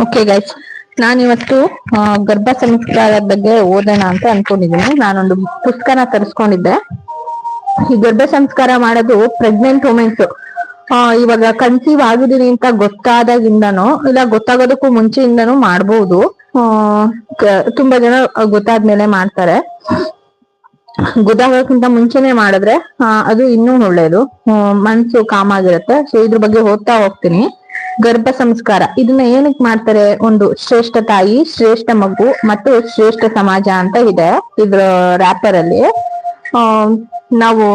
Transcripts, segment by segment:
Okay guys ನಾನಿವತ್ತು ಆ, ಗರ್ಭ ಸಂಸ್ಕಾರದ ಬಗ್ಗೆ ಓದೋಣ ಅಂತ ಅನ್ಕೊಂಡಿದ್ದೀನಿ. ನಾನೊಂದು ಪುಸ್ತಕನ ತರಿಸ್ಕೊಂಡಿದ್ದೆ. ಈ ಗರ್ಭ ಸಂಸ್ಕಾರ ಮಾಡೋದು ಪ್ರೆಗ್ನೆಂಟ್ ವುಮೆನ್ಸ್ ಇವಾಗ ಕನ್ಸೀವ್ ಆಗಿದ್ದೀನಿ ಅಂತ ಗೊತ್ತಾದಾಗಿಂದನೋ ಇಲ್ಲ ಗೊತ್ತಾಗೋದಕ್ಕೂ ಮುಂಚೆಯಿಂದನೂ ಮಾಡ್ಬೋದು. ಆ, ತುಂಬಾ ಜನ ಗೊತ್ತಾದ್ಮೇಲೆ ಮಾಡ್ತಾರೆ. ಗೊತ್ತಾಗೋಕ್ಕಿಂತ ಮುಂಚೆನೆ ಮಾಡಿದ್ರೆ ಆ, ಅದು ಇನ್ನೂ ಒಳ್ಳೇದು. ಮನಸ್ಸು ಮನ್ಸು ಕಾಮ್ ಆಗಿರುತ್ತೆ. ಸೊ ಇದ್ರ ಬಗ್ಗೆ ಓದ್ತಾ ಹೋಗ್ತೀನಿ. ಗರ್ಭ ಸಂಸ್ಕಾರ. ಇದನ್ನ ಏನಕ್ ಮಾಡ್ತಾರೆ? ಒಂದು ಶ್ರೇಷ್ಠ ತಾಯಿ, ಶ್ರೇಷ್ಠ ಮಗು ಮತ್ತು ಶ್ರೇಷ್ಠ ಸಮಾಜ ಅಂತ ಇದೆ ಇದ್ರ ರ್ಯಾಪರ್ ಅಲ್ಲಿ. ನಾವು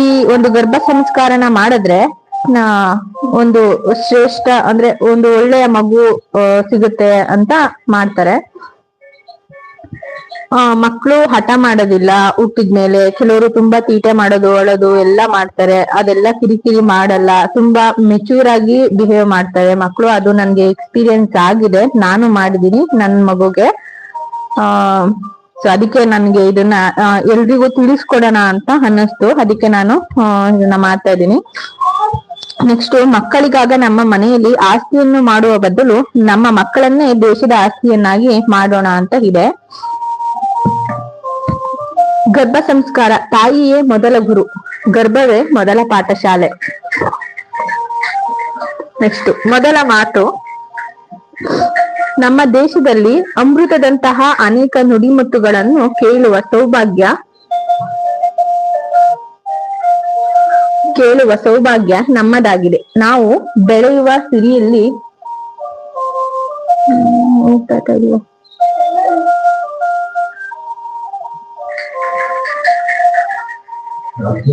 ಈ ಒಂದು ಗರ್ಭ ಸಂಸ್ಕಾರನ ಮಾಡಿದ್ರೆ ಒಂದು ಶ್ರೇಷ್ಠ ಅಂದ್ರೆ ಒಂದು ಒಳ್ಳೆಯ ಮಗು ಸಿಗುತ್ತೆ ಅಂತ ಮಾಡ್ತಾರೆ. ಮಕ್ಕಳು ಹಠ ಮಾಡೋದಿಲ್ಲ. ಹುಟ್ಟಿದ್ಮೇಲೆ ಕೆಲವರು ತುಂಬಾ ತೀಟೆ ಮಾಡೋದು, ಅಳೋದು ಎಲ್ಲ ಮಾಡ್ತಾರೆ. ಅದೆಲ್ಲ ಕಿರಿಕಿರಿ ಮಾಡಲ್ಲ. ತುಂಬಾ ಮೆಚೂರ್ ಆಗಿ ಬಿಹೇವ್ ಮಾಡ್ತಾರೆ ಮಕ್ಕಳು ಅದು ನನ್ಗೆ ಎಕ್ಸ್ಪೀರಿಯನ್ಸ್ ಆಗಿದೆ. ನಾನು ಮಾಡಿದೀನಿ ನನ್ ಮಗುಗೆ. ಆ ಸೊ ಅದಕ್ಕೆ ನನ್ಗೆ ಇದನ್ನ ಎಲ್ರಿಗೂ ತಿಳಿಸ್ಕೊಡೋಣ ಅಂತ ಅನ್ನಿಸ್ತು. ಅದಕ್ಕೆ ನಾನು ಇದನ್ನ ಮಾಡ್ತಾ ಇದ್ದೀನಿ. ನೆಕ್ಸ್ಟ್ ಮಕ್ಕಳಿಗಾಗ ನಮ್ಮ ಮನೆಯಲ್ಲಿ ಆಸ್ತಿಯನ್ನು ಮಾಡುವ ಬದಲು ನಮ್ಮ ಮಕ್ಕಳನ್ನೇ ದೇಶದ ಆಸ್ತಿಯನ್ನಾಗಿ ಮಾಡೋಣ ಅಂತ ಇದೆ. ಗರ್ಭ ಸಂಸ್ಕಾರ. ತಾಯಿಯೇ ಮೊದಲ ಗುರು. ಗರ್ಭವೇ ಮೊದಲ ಪಾಠಶಾಲೆ. ನೆಕ್ಸ್ಟ್ ಮೊದಲ ಮಾತು. ನಮ್ಮ ದೇಶದಲ್ಲಿ ಅಮೃತದಂತಹ ಅನೇಕ ನುಡಿಮುತ್ತುಗಳನ್ನು ಕೇಳುವ ಸೌಭಾಗ್ಯ. ಕೇಳುವ ಸೌಭಾಗ್ಯ ನಮ್ಮದಾಗಿದೆ. ನಾವು ಬೆಳೆಯುವ ಸಿರಿಯಲ್ಲಿ ಓಕೆ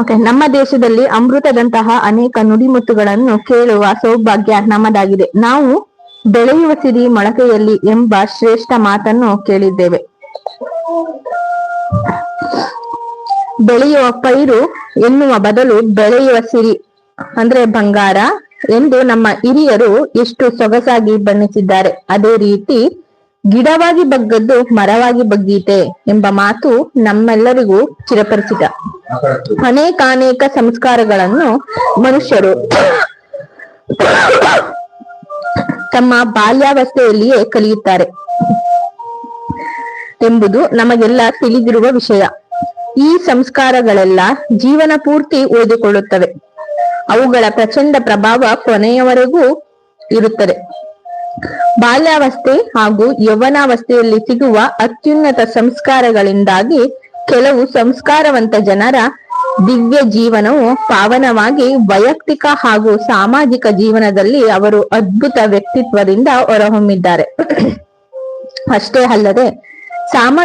ಓಕೆ ನಮ್ಮ ದೇಶದಲ್ಲಿ ಅಮೃತದಂತಹ ಅನೇಕ ನುಡಿಮುತ್ತುಗಳನ್ನು ಕೇಳುವ ಸೌಭಾಗ್ಯ ನಮ್ಮದಾಗಿದೆ. ನಾವು ಬೆಳೆಯುವ ಸಿರಿ ಮೊಳಕೆಯಲ್ಲಿ ಎಂಬ ಶ್ರೇಷ್ಠ ಮಾತನ್ನು ಕೇಳಿದ್ದೇವೆ. ಬೆಳೆಯುವ ಪೈರು ಎನ್ನುವ ಬದಲು ಬೆಳೆಯುವ ಸಿರಿ, ಅಂದ್ರೆ ಬಂಗಾರ ಎಂದು ನಮ್ಮ ಹಿರಿಯರು ಎಷ್ಟು ಸೊಗಸಾಗಿ ಬಣ್ಣಿಸಿದ್ದಾರೆ. ಅದೇ ರೀತಿ ಗಿಡವಾಗಿ ಬಗ್ಗದ್ದು ಮರವಾಗಿ ಬಗ್ಗೀತೆ ಎಂಬ ಮಾತು ನಮ್ಮೆಲ್ಲರಿಗೂ ಚಿರಪರಿಚಿತ. ಅನೇಕಾನೇಕ ಸಂಸ್ಕಾರಗಳನ್ನು ಮನುಷ್ಯರು ತಮ್ಮ ಬಾಲ್ಯಾವಸ್ಥೆಯಲ್ಲಿಯೇ ಕಲಿಯುತ್ತಾರೆ ಎಂಬುದು ನಮಗೆಲ್ಲ ತಿಳಿದಿರುವ ವಿಷಯ. ಈ ಸಂಸ್ಕಾರಗಳೆಲ್ಲ ಜೀವನ ಪೂರ್ತಿ ಉಳಿದುಕೊಳ್ಳುತ್ತವೆ. ಅವುಗಳ ಪ್ರಚಂಡ ಪ್ರಭಾವ ಕೊನೆಯವರೆಗೂ ಇರುತ್ತದೆ. ಬಾಲ್ಯಾವಸ್ಥೆ ಹಾಗೂ ಯೌವನಾವಸ್ಥೆಯಲ್ಲಿ ಸಿಗುವ ಅತ್ಯುನ್ನತ ಸಂಸ್ಕಾರಗಳಿಂದಾಗಿ ಕೆಲವು ಸಂಸ್ಕಾರವಂತ ಜನರ ದಿವ್ಯ ಜೀವನವು ಪಾವನವಾಗಿ ವೈಯಕ್ತಿಕ ಹಾಗೂ ಸಾಮಾಜಿಕ ಜೀವನದಲ್ಲಿ ಅವರು ಅದ್ಭುತ ವ್ಯಕ್ತಿತ್ವದಿಂದ ಹೊರಹೊಮ್ಮಿದ್ದಾರೆ. ಅಷ್ಟೇ ಅಲ್ಲದೆ ಸಾಮ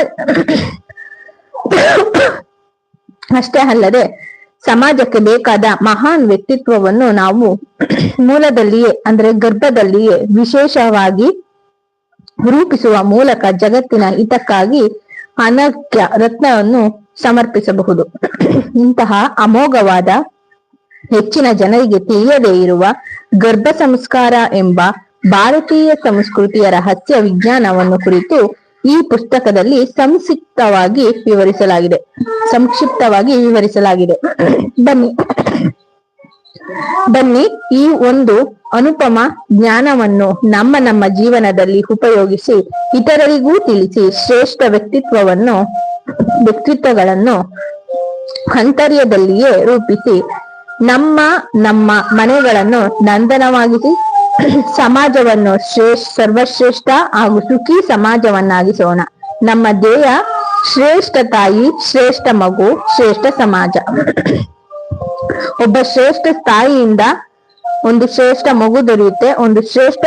ಅಷ್ಟೇ ಅಲ್ಲದೆ ಸಮಾಜಕ್ಕೆ ಬೇಕಾದ ಮಹಾನ್ ವ್ಯಕ್ತಿತ್ವವನ್ನು ನಾವು ಮೂಲದಲ್ಲಿಯೇ, ಅಂದ್ರೆ ಗರ್ಭದಲ್ಲಿಯೇ ವಿಶೇಷವಾಗಿ ರೂಪಿಸುವ ಮೂಲಕ ಜಗತ್ತಿನ ಹಿತಕ್ಕಾಗಿ ಅನರ್ಘ್ಯ ರತ್ನವನ್ನು ಸಮರ್ಪಿಸಬಹುದು. ಇಂತಹ ಅಮೋಘವಾದ ಹೆಚ್ಚಿನ ಜನರಿಗೆ ತಿಳಿಯದೇ ಇರುವ ಗರ್ಭ ಸಂಸ್ಕಾರ ಎಂಬ ಭಾರತೀಯ ಸಂಸ್ಕೃತಿಯ ರಹಸ್ಯ ವಿಜ್ಞಾನವನ್ನು ಕುರಿತು ಈ ಪುಸ್ತಕದಲ್ಲಿ ಸಂಕ್ಷಿಪ್ತವಾಗಿ ವಿವರಿಸಲಾಗಿದೆ. ಸಂಕ್ಷಿಪ್ತವಾಗಿ ವಿವರಿಸಲಾಗಿದೆ. ಬನ್ನಿ. ಬನ್ನಿ, ಈ ಒಂದು ಅನುಪಮ ಜ್ಞಾನವನ್ನು ನಮ್ಮ ನಮ್ಮ ಜೀವನದಲ್ಲಿ ಉಪಯೋಗಿಸಿ ಇತರರಿಗೂ ತಿಳಿಸಿ ಶ್ರೇಷ್ಠ ವ್ಯಕ್ತಿತ್ವವನ್ನು, ವ್ಯಕ್ತಿತ್ವಗಳನ್ನು ಅಂತರ್ಯದಲ್ಲಿಯೇ ರೂಪಿಸಿ ನಮ್ಮ ನಮ್ಮ ಮನೆಗಳನ್ನು ನಂದನವಾಗಿಸಿ ಸಮಾಜವನ್ನು ಶ್ರೇಷ್ಠ, ಸರ್ವಶ್ರೇಷ್ಠ ಹಾಗೂ ಸುಖಿ ಸಮಾಜವನ್ನಾಗಿಸೋಣ. ನಮ್ಮ ಧ್ಯೇಯ, ಶ್ರೇಷ್ಠ ತಾಯಿ, ಶ್ರೇಷ್ಠ ಮಗು, ಶ್ರೇಷ್ಠ ಸಮಾಜ. ಒಬ್ಬ ಶ್ರೇಷ್ಠ ತಾಯಿಯಿಂದ ಒಂದು ಶ್ರೇಷ್ಠ ಮಗು ದೊರೆಯುತ್ತೆ, ಒಂದು ಶ್ರೇಷ್ಠ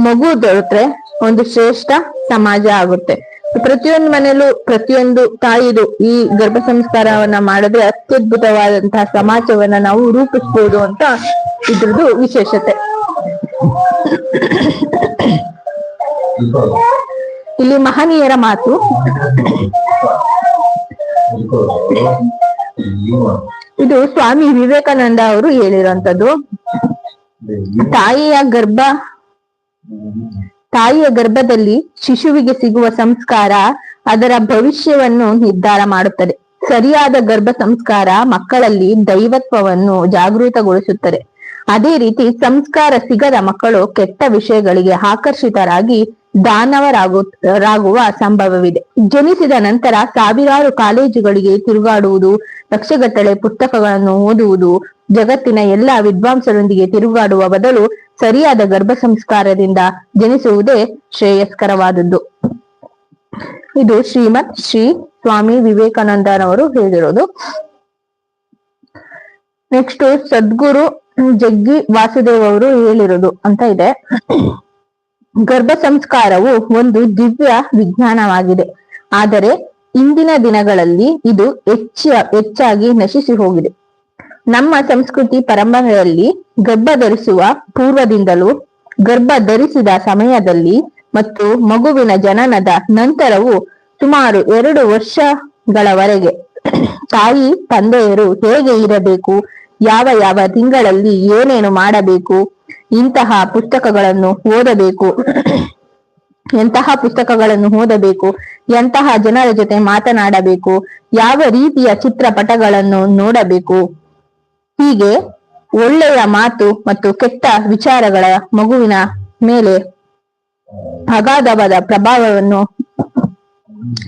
ಮಗು ದೊರೆತ್ರೆ ಒಂದು ಶ್ರೇಷ್ಠ ಸಮಾಜ ಆಗುತ್ತೆ. ಪ್ರತಿಯೊಂದು ಮನೆಯಲ್ಲೂ ಪ್ರತಿಯೊಂದು ತಾಯಿದು ಈ ಗರ್ಭ ಸಂಸ್ಕಾರವನ್ನ ಮಾಡಿದ್ರೆ ಅತ್ಯದ್ಭುತವಾದಂತಹ ಸಮಾಜವನ್ನ ನಾವು ರೂಪಿಸ್ಬೋದು ಅಂತ ಇದ್ರದ್ದು ವಿಶೇಷತೆ. ಇಲ್ಲಿ ಮಹನೀಯರ ಮಾತು. ಇದು ಸ್ವಾಮಿ ವಿವೇಕಾನಂದ ಅವರು ಹೇಳಿರುವಂತದ್ದು ತಾಯಿಯ ಗರ್ಭ, ತಾಯಿಯ ಗರ್ಭದಲ್ಲಿ ಶಿಶುವಿಗೆ ಸಿಗುವ ಸಂಸ್ಕಾರ ಅದರ ಭವಿಷ್ಯವನ್ನು ನಿರ್ಧಾರ ಮಾಡುತ್ತದೆ. ಸರಿಯಾದ ಗರ್ಭ ಸಂಸ್ಕಾರ ಮಕ್ಕಳಲ್ಲಿ ದೈವತ್ವವನ್ನು ಜಾಗೃತಗೊಳಿಸುತ್ತದೆ. ಅದೇ ರೀತಿ ಸಂಸ್ಕಾರ ಸಿಗದ ಮಕ್ಕಳು ಕೆಟ್ಟ ವಿಷಯಗಳಿಗೆ ಆಕರ್ಷಿತರಾಗಿ ದಾನವರಾಗುವ ರಾಗುವ ಸಂಭವವಿದೆ. ಜನಿಸಿದ ನಂತರ ಸಾವಿರಾರು ಕಾಲೇಜುಗಳಿಗೆ ತಿರುಗಾಡುವುದು, ಲಕ್ಷಗಟ್ಟಲೆ ಪುಸ್ತಕಗಳನ್ನು ಓದುವುದು, ಜಗತ್ತಿನ ಎಲ್ಲಾ ವಿದ್ವಾಂಸರೊಂದಿಗೆ ತಿರುಗಾಡುವ ಬದಲು ಸರಿಯಾದ ಗರ್ಭ ಸಂಸ್ಕಾರದಿಂದ ಜನಿಸುವುದೇ ಶ್ರೇಯಸ್ಕರವಾದದ್ದು. ಇದು ಶ್ರೀಮತ್ ಶ್ರೀ ಸ್ವಾಮಿ ವಿವೇಕಾನಂದರವರು ಹೇಳಿರೋದು ನೆಕ್ಸ್ಟ್ ಸದ್ಗುರು ಜಗ್ಗಿ ವಾಸುದೇವ್ ಅವರು ಹೇಳಿರೋದು ಅಂತ ಇದೆ. ಗರ್ಭ ಸಂಸ್ಕಾರವು ಒಂದು ದಿವ್ಯ ವಿಜ್ಞಾನವಾಗಿದೆ. ಆದರೆ ಇಂದಿನ ದಿನಗಳಲ್ಲಿ ಇದು ಹೆಚ್ಚ ಹೆಚ್ಚಾಗಿ ನಶಿಸಿ ಹೋಗಿದೆ. ನಮ್ಮ ಸಂಸ್ಕೃತಿ ಪರಂಪರೆಯಲ್ಲಿ ಗರ್ಭ ಧರಿಸುವ ಪೂರ್ವದಿಂದಲೂ ಗರ್ಭ ಧರಿಸಿದ ಸಮಯದಲ್ಲಿ ಮತ್ತು ಮಗುವಿನ ಜನನದ ನಂತರವೂ ಸುಮಾರು ಎರಡು ವರ್ಷಗಳವರೆಗೆ ತಾಯಿ, ತಂದೆಯರು ಹೇಗೆ ಇರಬೇಕು ಯಾವ ಯಾವ ತಿಂಗಳಲ್ಲಿ ಏನೇನು ಮಾಡಬೇಕು, ಇಂತಹ ಪುಸ್ತಕಗಳನ್ನು ಓದಬೇಕು, ಎಂತಹ ಪುಸ್ತಕಗಳನ್ನು ಓದಬೇಕು, ಎಂತಹ ಜನರ ಜೊತೆ ಮಾತನಾಡಬೇಕು, ಯಾವ ರೀತಿಯ ಚಿತ್ರಪಟಗಳನ್ನು ನೋಡಬೇಕು, ಹೀಗೆ ಒಳ್ಳೆಯ ಮಾತು ಮತ್ತು ಕೆಟ್ಟ ವಿಚಾರಗಳ ಮಗುವಿನ ಮೇಲೆ ಅಗಾಧವಾದ ಪ್ರಭಾವವನ್ನು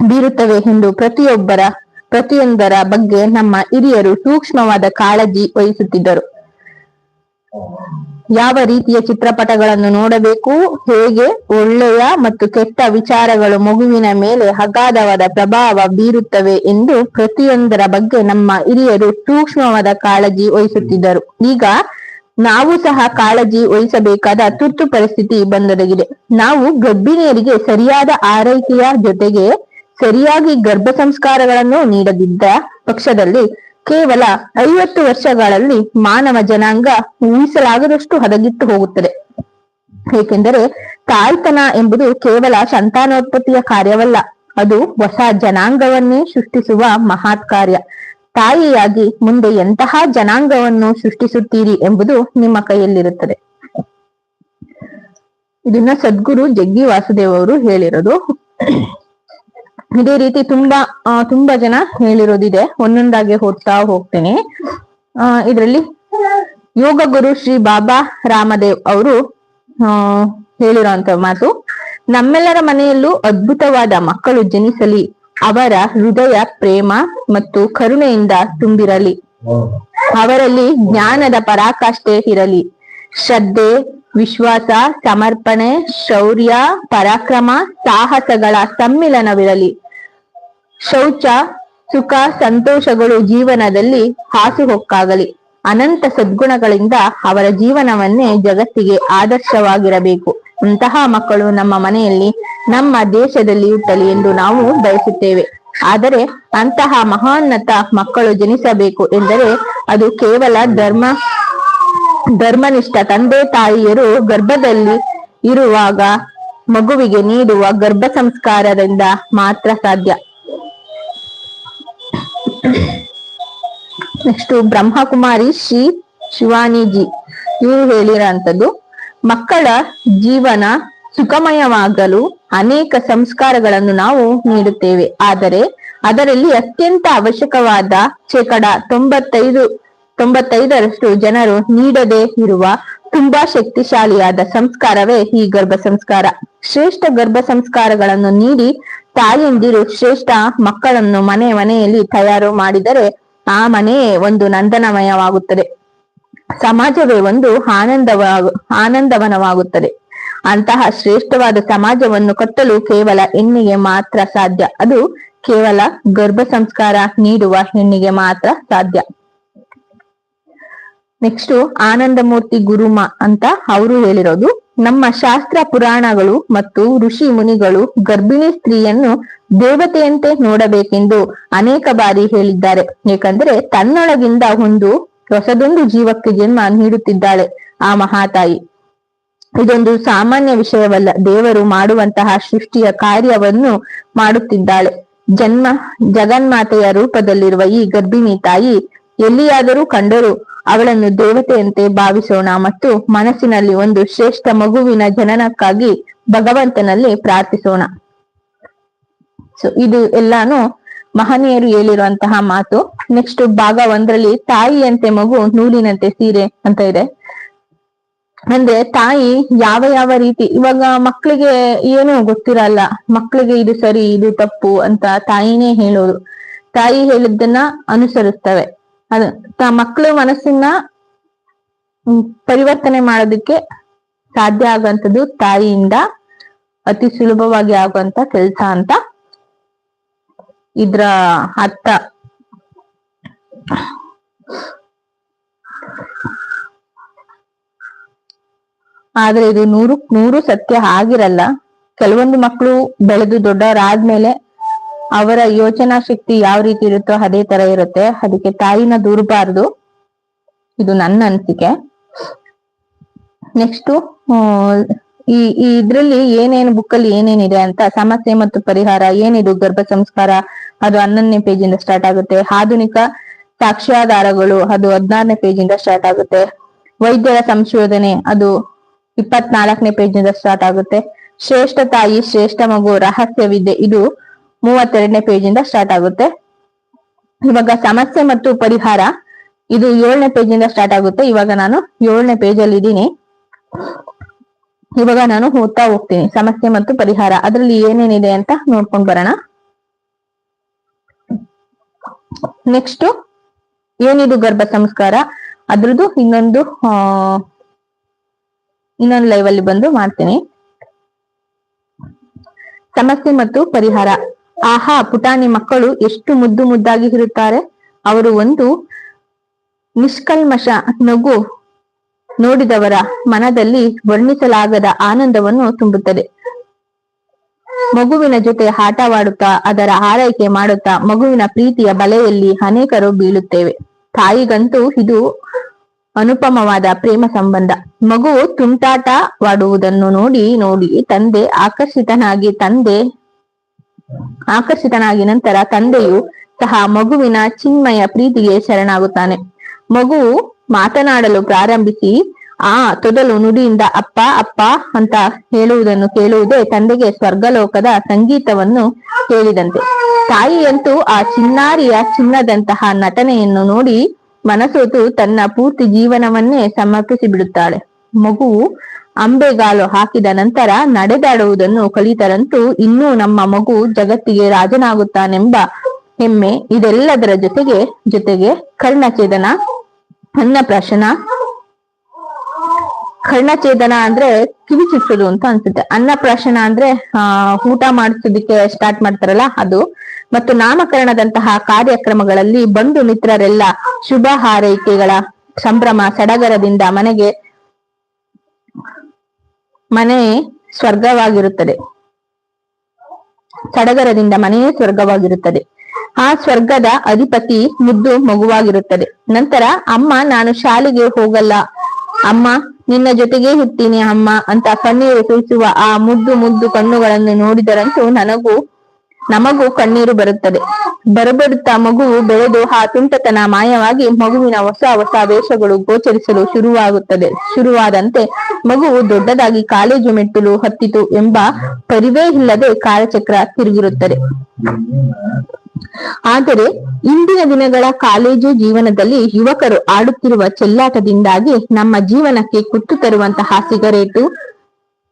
ಬೀರುತ್ತವೆ ಎಂದು ಪ್ರತಿಯೊಬ್ಬರ ಪ್ರತಿಯೊಂದರ ಬಗ್ಗೆ ನಮ್ಮ ಹಿರಿಯರು ಸೂಕ್ಷ್ಮವಾದ ಕಾಳಜಿ ವಹಿಸುತ್ತಿದ್ದರು. ಯಾವ ರೀತಿಯ ಚಿತ್ರಪಟಗಳನ್ನು ನೋಡಬೇಕು, ಹೇಗೆ, ಒಳ್ಳೆಯ ಮತ್ತು ಕೆಟ್ಟ ವಿಚಾರಗಳು ಮಗುವಿನ ಮೇಲೆ ಅಗಾಧವಾದ ಪ್ರಭಾವ ಬೀರುತ್ತವೆ ಎಂದು ಪ್ರತಿಯೊಂದರ ಬಗ್ಗೆ ನಮ್ಮ ಹಿರಿಯರು ಸೂಕ್ಷ್ಮವಾದ ಕಾಳಜಿ ವಹಿಸುತ್ತಿದ್ದರು. ಈಗ ನಾವು ಸಹ ಕಾಳಜಿ ವಹಿಸಬೇಕಾದ ತುರ್ತು ಪರಿಸ್ಥಿತಿ ಬಂದೊದಗಿದೆ. ನಾವು ಗರ್ಭಿಣಿಯರಿಗೆ ಸರಿಯಾದ ಆರೈಕೆಯ ಜೊತೆಗೆ ಸರಿಯಾಗಿ ಗರ್ಭ ಸಂಸ್ಕಾರಗಳನ್ನು ನೀಡದಿದ್ದ ಪಕ್ಷದಲ್ಲಿ ಕೇವಲ ಐವತ್ತು ವರ್ಷಗಳಲ್ಲಿ ಮಾನವ ಜನಾಂಗ ಊಹಿಸಲಾಗದಷ್ಟು ಹದಗಿಟ್ಟು ಹೋಗುತ್ತದೆ. ಏಕೆಂದರೆ ತಾಯ್ತನ ಎಂಬುದು ಕೇವಲ ಸಂತಾನೋತ್ಪತ್ತಿಯ ಕಾರ್ಯವಲ್ಲ, ಅದು ಹೊಸ ಜನಾಂಗವನ್ನೇ ಸೃಷ್ಟಿಸುವ ಮಹಾತ್ ಕಾರ್ಯ. ತಾಯಿಯಾಗಿ ಮುಂದೆ ಎಂತಹ ಜನಾಂಗವನ್ನು ಸೃಷ್ಟಿಸುತ್ತೀರಿ ಎಂಬುದು ನಿಮ್ಮ ಕೈಯಲ್ಲಿರುತ್ತದೆ. ಇದನ್ನ ಸದ್ಗುರು ಜಗ್ಗಿ ವಾಸುದೇವ್ ಅವರು ಹೇಳಿರೋದು. ಇದೇ ರೀತಿ ತುಂಬಾ ತುಂಬಾ ಜನ ಹೇಳಿರೋದಿದೆ ಒಂದೊಂದಾಗಿ ಹೋಗ್ತಾ ಹೋಗ್ತೇನೆ. ಆ, ಇದರಲ್ಲಿ ಯೋಗ ಗುರು ಶ್ರೀ ಬಾಬಾ ರಾಮದೇವ್ ಅವರು, ಆ ಹೇಳಿರೋಂತ ಮಾತು, ನಮ್ಮೆಲ್ಲರ ಮನೆಯಲ್ಲೂ ಅದ್ಭುತವಾದ ಮಕ್ಕಳು ಜನಿಸಲಿ. ಅವರ ಹೃದಯ ಪ್ರೇಮ ಮತ್ತು ಕರುಣೆಯಿಂದ ತುಂಬಿರಲಿ. ಅವರಲ್ಲಿ ಜ್ಞಾನದ ಪರಾಕಾಷ್ಠೆ ಇರಲಿ. ಶ್ರದ್ಧೆ, ವಿಶ್ವಾಸ, ಸಮರ್ಪಣೆ, ಶೌರ್ಯ, ಪರಾಕ್ರಮ, ಸಾಹಸಗಳ ಸಮ್ಮಿಲನವಿರಲಿ. ಶೌಚ, ಸುಖ, ಸಂತೋಷಗಳು ಜೀವನದಲ್ಲಿ ಹಾಸುಹೊಕ್ಕಾಗಲಿ. ಅನಂತ ಸದ್ಗುಣಗಳಿಂದ ಅವರ ಜೀವನವನ್ನೇ ಜಗತ್ತಿಗೆ ಆದರ್ಶವಾಗಿರಬೇಕು. ಅಂತಹ ಮಕ್ಕಳು ನಮ್ಮ ಮನೆಯಲ್ಲಿ, ನಮ್ಮ ದೇಶದಲ್ಲಿ ಹುಟ್ಟಲಿ ಎಂದು ನಾವು ಬಯಸುತ್ತೇವೆ. ಆದರೆ ಅಂತಹ ಮಹಾನ್ನತ ಮಕ್ಕಳು ಜನಿಸಬೇಕು ಎಂದರೆ ಅದು ಕೇವಲ ಧರ್ಮ, ಧರ್ಮನಿಷ್ಠ ತಂದೆ ತಾಯಿಯರು ಗರ್ಭದಲ್ಲಿ ಇರುವಾಗ ಮಗುವಿಗೆ ನೀಡುವ ಗರ್ಭ ಸಂಸ್ಕಾರದಿಂದ ಮಾತ್ರ ಸಾಧ್ಯ. ನೆಕ್ಸ್ಟ್ ಬ್ರಹ್ಮಕುಮಾರಿ ಶ್ರೀ ಶಿವಾನಿಜಿ. ಇವರು ಹೇಳಿರೋಂಥದ್ದು, ಮಕ್ಕಳ ಜೀವನ ಸುಖಮಯವಾಗಲು ಅನೇಕ ಸಂಸ್ಕಾರಗಳನ್ನು ನಾವು ನೀಡುತ್ತೇವೆ. ಆದರೆ ಅದರಲ್ಲಿ ಅತ್ಯಂತ ಅವಶ್ಯಕವಾದ ಶೇಕಡ ತೊಂಬತ್ತೈದು, ತೊಂಬತ್ತೈದರಷ್ಟು ಜನರು ನೀಡದೇ ಇರುವ ತುಂಬಾ ಶಕ್ತಿಶಾಲಿಯಾದ ಸಂಸ್ಕಾರವೇ ಈ ಗರ್ಭ ಸಂಸ್ಕಾರ. ಶ್ರೇಷ್ಠ ಗರ್ಭ ಸಂಸ್ಕಾರಗಳನ್ನು ನೀಡಿ ತಾಯಂದಿರು ಶ್ರೇಷ್ಠ ಮಕ್ಕಳನ್ನು ಮನೆ ಮನೆಯಲ್ಲಿ ತಯಾರು ಮಾಡಿದರೆ ಆ ಮನೆ ಒಂದು ನಂದನಮಯವಾಗುತ್ತದೆ. ಸಮಾಜವೇ ಒಂದು ಆನಂದವ, ಆನಂದವನವಾಗುತ್ತದೆ. ಅಂತಹ ಶ್ರೇಷ್ಠವಾದ ಸಮಾಜವನ್ನು ಕಟ್ಟಲು ಕೇವಲ ಹೆಣ್ಣಿಗೆ ಮಾತ್ರ ಸಾಧ್ಯ. ಅದು ಕೇವಲ ಗರ್ಭ ಸಂಸ್ಕಾರ ನೀಡುವ ಹೆಣ್ಣಿಗೆ ಮಾತ್ರ ಸಾಧ್ಯ. ನೆಕ್ಸ್ಟ್ ಆನಂದಮೂರ್ತಿ ಗುರುಮ ಅಂತ ಅವರು ಹೇಳಿರೋದು. ನಮ್ಮ ಶಾಸ್ತ್ರ ಪುರಾಣಗಳು ಮತ್ತು ಋಷಿ ಮುನಿಗಳು ಗರ್ಭಿಣಿ ಸ್ತ್ರೀಯನ್ನು ದೇವತೆಯಂತೆ ನೋಡಬೇಕೆಂದು ಅನೇಕ ಬಾರಿ ಹೇಳಿದ್ದಾರೆ. ಏಕೆಂದರೆ ತನ್ನೊಳಗಿಂದ ಒಂದು ಹೊಸದೊಂದು ಜೀವಕ್ಕೆ ಜನ್ಮ ನೀಡುತ್ತಿದ್ದಾಳೆ ಆ ಮಹಾತಾಯಿ. ಇದೊಂದು ಸಾಮಾನ್ಯ ವಿಷಯವಲ್ಲ. ದೇವರು ಮಾಡುವಂತಹ ಸೃಷ್ಟಿಯ ಕಾರ್ಯವನ್ನು ಮಾಡುತ್ತಿದ್ದಾಳೆ. ಜನ್ಮ, ಜಗನ್ಮಾತೆಯ ರೂಪದಲ್ಲಿರುವ ಈ ಗರ್ಭಿಣಿ ತಾಯಿ ಎಲ್ಲಿಯಾದರೂ ಕಂಡರೂ ಅವಳನ್ನು ದೇವತೆಯಂತೆ ಭಾವಿಸೋಣ ಮತ್ತು ಮನಸ್ಸಿನಲ್ಲಿ ಒಂದು ಶ್ರೇಷ್ಠ ಮಗುವಿನ ಜನನಕ್ಕಾಗಿ ಭಗವಂತನಲ್ಲಿ ಪ್ರಾರ್ಥಿಸೋಣ. ಸೊ ಇದು ಎಲ್ಲಾನು ಮಹನೀಯರು ಹೇಳಿರುವಂತಹ ಮಾತು. ನೆಕ್ಸ್ಟ್ ಭಾಗ ಒಂದರಲ್ಲಿ ತಾಯಿಯಂತೆ ಮಗು ನೂಲಿನಂತೆ ಸೀರೆ ಅಂತ ಇದೆ. ಅಂದ್ರೆ ತಾಯಿ ಯಾವ ಯಾವ ರೀತಿ ಇವಾಗ ಮಕ್ಕಳಿಗೆ ಏನು ಗೊತ್ತಿರಲ್ಲ. ಮಕ್ಕಳಿಗೆ ಇದು ಸರಿ, ಇದು ತಪ್ಪು ಅಂತ ತಾಯಿನೇ ಹೇಳೋದು. ತಾಯಿ ಹೇಳಿದ್ದನ್ನ ಅನುಸರಿಸ್ತವೆ. ಅದು ತ- ಮಕ್ಕಳ ಮನಸ್ಸನ್ನ ಪರಿವರ್ತನೆ ಮಾಡೋದಕ್ಕೆ ಸಾಧ್ಯ ಆಗುವಂಥದ್ದು ತಾಯಿಯಿಂದ ಅತಿ ಸುಲಭವಾಗಿ ಆಗುವಂತ ಕೆಲಸ ಅಂತ ಇದ್ರ ಅರ್ಥ. ಆದ್ರೆ ಇದು ನೂರು ನೂರು ಸತ್ಯ ಆಗಿರಲ್ಲ. ಕೆಲವೊಂದು ಮಕ್ಕಳು ಬೆಳೆದು ದೊಡ್ಡವರಾದ್ಮೇಲೆ ಅವರ ಯೋಚನಾ ಶಕ್ತಿ ಯಾವ ರೀತಿ ಇರುತ್ತೋ ಅದೇ ತರ ಇರುತ್ತೆ. ಅದಕ್ಕೆ ತಾಯಿನ ದೂರಬಾರ್ದು. ಇದು ನನ್ನ ಅನಿಸಿಕೆ. ನೆಕ್ಸ್ಟ್ ಈ ಇದ್ರಲ್ಲಿ ಏನೇನು ಬುಕ್ ಅಲ್ಲಿ ಏನೇನಿದೆ ಅಂತ ಸಮಸ್ಯೆ ಮತ್ತು ಪರಿಹಾರ, ಏನಿದು ಗರ್ಭ ಸಂಸ್ಕಾರ, ಅದು ಹನ್ನೊಂದನೇ ಪೇಜ್ ಇಂದ ಸ್ಟಾರ್ಟ್ ಆಗುತ್ತೆ. ಆಧುನಿಕ ಸಾಕ್ಷ್ಯಾಧಾರಗಳು, ಅದು ಹದಿನಾರನೇ ಪೇಜ್ ಇಂದ ಸ್ಟಾರ್ಟ್ ಆಗುತ್ತೆ. ವೈದ್ಯರ ಸಂಶೋಧನೆ, ಅದು ಇಪ್ಪತ್ನಾಲ್ಕನೇ ಪೇಜ್ ಇಂದ ಸ್ಟಾರ್ಟ್ ಆಗುತ್ತೆ. ಶ್ರೇಷ್ಠ ತಾಯಿ, ಶ್ರೇಷ್ಠ ಮಗು ರಹಸ್ಯವಿದೆ ಇದು ಮೂವತ್ತೆರಡನೇ ಪೇಜ್ ಇಂದ ಸ್ಟಾರ್ಟ್ ಆಗುತ್ತೆ. ಇವಾಗ ಸಮಸ್ಯೆ ಮತ್ತು ಪರಿಹಾರ, ಇದು ಏಳನೇ ಪೇಜ್ ಇಂದ ಸ್ಟಾರ್ಟ್ ಆಗುತ್ತೆ. ಇವಾಗ ನಾನು ಏಳನೇ ಪೇಜ್ ಅಲ್ಲಿ ಇದ್ದೀನಿ. ಇವಾಗ ನಾನು ಓದ್ತಾ ಹೋಗ್ತೀನಿ. ಸಮಸ್ಯೆ ಮತ್ತು ಪರಿಹಾರ, ಅದರಲ್ಲಿ ಏನೇನಿದೆ ಅಂತ ನೋಡ್ಕೊಂಡ್ ಬರೋಣ. ನೆಕ್ಸ್ಟ್ ಏನಿದು ಗರ್ಭ ಸಂಸ್ಕಾರ? ಅದ್ರದ್ದು ಇನ್ನೊಂದು ಇನ್ನೊಂದು ಲೈವ್ ಅಲ್ಲಿ ಬಂದು ಮಾಡ್ತೀನಿ. ಸಮಸ್ಯೆ ಮತ್ತು ಪರಿಹಾರ. ಆಹಾ, ಪುಟಾಣಿ ಮಕ್ಕಳು ಎಷ್ಟು ಮುದ್ದು ಮುದ್ದಾಗಿ ಇರುತ್ತಾರೆ? ಅವರು ಒಂದು ನಿಷ್ಕಲ್ಮಶ ನಗು ನೋಡಿದವರ ಮನದಲ್ಲಿ ವರ್ಣಿಸಲಾಗದ ಆನಂದವನ್ನು ತುಂಬುತ್ತದೆ. ಮಗುವಿನ ಜೊತೆ ಆಟವಾಡುತ್ತಾ, ಅದರ ಆರೈಕೆ ಮಾಡುತ್ತಾ, ಮಗುವಿನ ಪ್ರೀತಿಯ ಬಲೆಯಲ್ಲಿ ಅನೇಕರು ಬೀಳುತ್ತೇವೆ. ತಾಯಿಗಂತೂ ಇದು ಅನುಪಮವಾದ ಪ್ರೇಮ ಸಂಬಂಧ. ಮಗು ತುಂಟಾಟವಾಡುವುದನ್ನು ನೋಡಿ ನೋಡಿ, ತಂದೆ ಆಕರ್ಷಿತನಾಗಿ, ತಂದೆ ಆಕರ್ಷಿತನಾಗಿ ನಂತರ ತಂದೆಯು ಸಹ ಮಗುವಿನ ಚಿನ್ಮಯ ಪ್ರೀತಿಗೆ ಶರಣಾಗುತ್ತಾನೆ. ಮಗುವು ಮಾತನಾಡಲು ಪ್ರಾರಂಭಿಸಿ, ಆ, ತೊದಲು ನುಡಿಯಿಂದ ಅಪ್ಪ ಅಪ್ಪ ಅಂತ ಹೇಳುವುದನ್ನು ಕೇಳುವುದೇ ತಂದೆಗೆ ಸ್ವರ್ಗಲೋಕದ ಸಂಗೀತವನ್ನು ಕೇಳಿದಂತೆ ತಾಯಿಯಂತೂ ಆ ಚಿನ್ನಾರಿಯ ಚಿನ್ನದಂತಹ ನಟನೆಯನ್ನು ನೋಡಿ ಮನಸೋತು ತನ್ನ ಪೂರ್ತಿ ಜೀವನವನ್ನೇ ಸಮರ್ಪಿಸಿ ಬಿಡುತ್ತಾಳೆ ಮಗುವು ಅಂಬೆಗಾಲು ಹಾಕಿದ ನಂತರ ನಡೆದಾಡುವುದನ್ನು ಕಲಿತರಂತೂ ಇನ್ನೂ ನಮ್ಮ ಮಗು ಜಗತ್ತಿಗೆ ರಾಜನಾಗುತ್ತಾನೆಂಬ ಹೆಮ್ಮೆ ಇದೆಲ್ಲದರ ಜೊತೆಗೆ ಜೊತೆಗೆ ಕರ್ಣಚೇದನ, ಅನ್ನಪ್ರಾಶನ. ಕರ್ಣಚೇದನ ಅಂದ್ರೆ ಕಿವಿ ಅಂತ ಅನ್ಸುತ್ತೆ. ಅನ್ನಪ್ರಾಶನ ಅಂದ್ರೆ, ಆ, ಊಟ ಮಾಡಿಸೋದಕ್ಕೆ ಸ್ಟಾರ್ಟ್ ಮಾಡ್ತಾರಲ್ಲ ಅದು. ಮತ್ತು ನಾಮಕರಣದಂತಹ ಕಾರ್ಯಕ್ರಮಗಳಲ್ಲಿ ಬಂಧು ಮಿತ್ರರೆಲ್ಲ ಶುಭ ಹಾರೈಕೆಗಳ ಸಂಭ್ರಮ, ಸಡಗರದಿಂದ ಮನೆಗೆ ಮನೆ ಸ್ವರ್ಗವಾಗಿರುತ್ತದೆ. ಸಡಗರದಿಂದ ಮನೆಯೇ ಸ್ವರ್ಗವಾಗಿರುತ್ತದೆ. ಆ ಸ್ವರ್ಗದ ಅಧಿಪತಿ ಮುದ್ದು ಮಗುವಾಗಿರುತ್ತದೆ. ನಂತರ, ಅಮ್ಮ, ನಾನು ಶಾಲೆಗೆ ಹೋಗಲ್ಲ. ಅಮ್ಮ, ನಿನ್ನ ಜೊತೆಗೆ ಹುಟ್ಟೀನಿ ಅಮ್ಮ ಅಂತ ಕಣ್ಣೀರು ಸುರಿಸುವ ಆ ಮುದ್ದು ಮುದ್ದು ಕಣ್ಣುಗಳನ್ನು ನೋಡಿದರಂತೂ ನನಗೂ ನಮಗೂ ಕಣ್ಣೀರು ಬರುತ್ತದೆ. ಬರಬರುತ್ತಾ ಮಗು ಬೆಳೆದು ಹಾತುಂಟತನ ತುಂಟತನ ಮಾಯವಾಗಿ ಮಗುವಿನ ಹೊಸ ಹೊಸ ವೇಷಗಳು ಗೋಚರಿಸಲು ಶುರುವಾಗುತ್ತದೆ. ಶುರುವಾದಂತೆ ಮಗುವು ದೊಡ್ಡದಾಗಿ ಕಾಲೇಜು ಮೆಟ್ಟಿಲು ಹತ್ತಿತು ಎಂಬ ಪರಿವೇ ಇಲ್ಲದೆ ಕಾಲಚಕ್ರ ತಿರುಗಿರುತ್ತದೆ. ಆದರೆ ಇಂದಿನ ದಿನಗಳ ಕಾಲೇಜು ಜೀವನದಲ್ಲಿ ಯುವಕರು ಆಡುತ್ತಿರುವ ಚೆಲ್ಲಾಟದಿಂದಾಗಿ ನಮ್ಮ ಜೀವನಕ್ಕೆ ಕುತ್ತು ತರುವಂತಹ ಸಿಗರೇಟು